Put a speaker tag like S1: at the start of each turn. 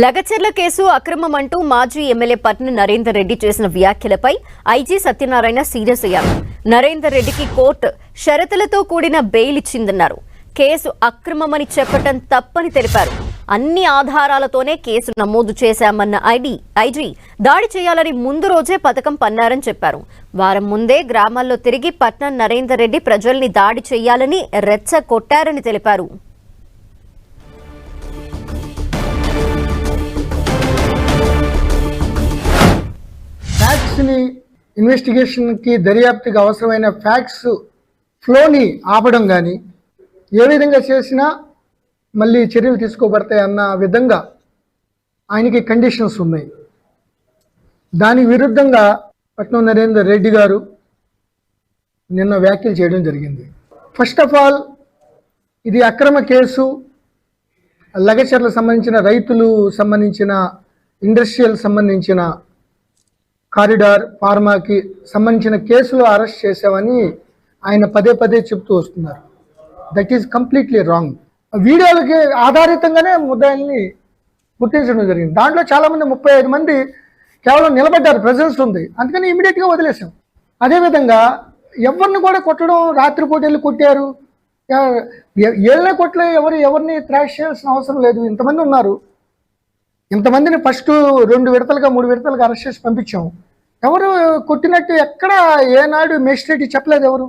S1: Lagacharla case అక్రమం అంటూ మాజీ ఎమ్మెల్యే పట్న నరేందర్ రెడ్డి చేసిన వ్యాఖ్యలపై ఐజీ సత్యనారాయణ సీరియస్ అయ్యారు. నరేందర్ రెడ్డికి కోర్టు షరతులతో కూడిన బెయిల్ ఇచ్చిందన్నారు. కేసు అక్రమమని చెప్పటం తప్పని తెలిపారు. అన్ని ఆధారాలతోనే కేసు నమోదు చేశామన్న ఐడి ఐజీ దాడి చేయాలని ముందు రోజే పథకం పన్నారని చెప్పారు. వారం ముందే గ్రామాల్లో తిరిగి పట్నం నరేందర్ రెడ్డి ప్రజల్ని దాడి చేయాలని రెచ్చ కొట్టారని తెలిపారు.
S2: ఫ్యాక్ట్స్ని ఇన్వెస్టిగేషన్కి దర్యాప్తుకి అవసరమైన ఫ్యాక్ట్స్ ఫ్లోని ఆపడం కానీ ఏ విధంగా చేసినా మళ్ళీ చర్యలు తీసుకోబడతాయి అన్న విధంగా ఆయనకి కండిషన్స్ ఉన్నాయి. దానికి విరుద్ధంగా పట్నం నరేందర్ రెడ్డి గారు నిన్న వ్యాఖ్యలు చేయడం జరిగింది. ఫస్ట్ ఆఫ్ ఆల్ ఇది అక్రమ కేసు. లగచర్లకు సంబంధించిన రైతులు సంబంధించిన ఇండస్ట్రియల్ సంబంధించిన కారిడార్ ఫార్మాకి సంబంధించిన కేసులో అరెస్ట్ చేశామని ఆయన పదే పదే చెప్తూ వస్తున్నారు. దట్ ఈస్ కంప్లీట్లీ రాంగ్ వీడియోలకి ఆధారితంగానే ముద్దాయిల్ని గుర్తించడం జరిగింది. దాంట్లో చాలామంది ముప్పై ఐదు మంది కేవలం నిలబడ్డారు ప్రజెన్స్ ఉంది. అందుకని ఇమీడియట్గా వదిలేసాం అదేవిధంగా ఎవరిని కూడా కొట్టడం రాత్రిపూట వెళ్ళి కొట్టారు. ఏళ్ళ కొట్టలే ఎవరు ఎవరిని త్రాష్ చేయాల్సిన అవసరం లేదు. ఇంతమంది ఉన్నారు. ఇంతమందిని ఫస్ట్ రెండు విడతలుగా మూడు విడతలుగా అరెస్ట్ చేసి పంపించాము ఎవరు కొట్టినట్టు ఎక్కడ ఏనాడు మేజిస్ట్రేట్ చెప్పలేదు ఎవరు?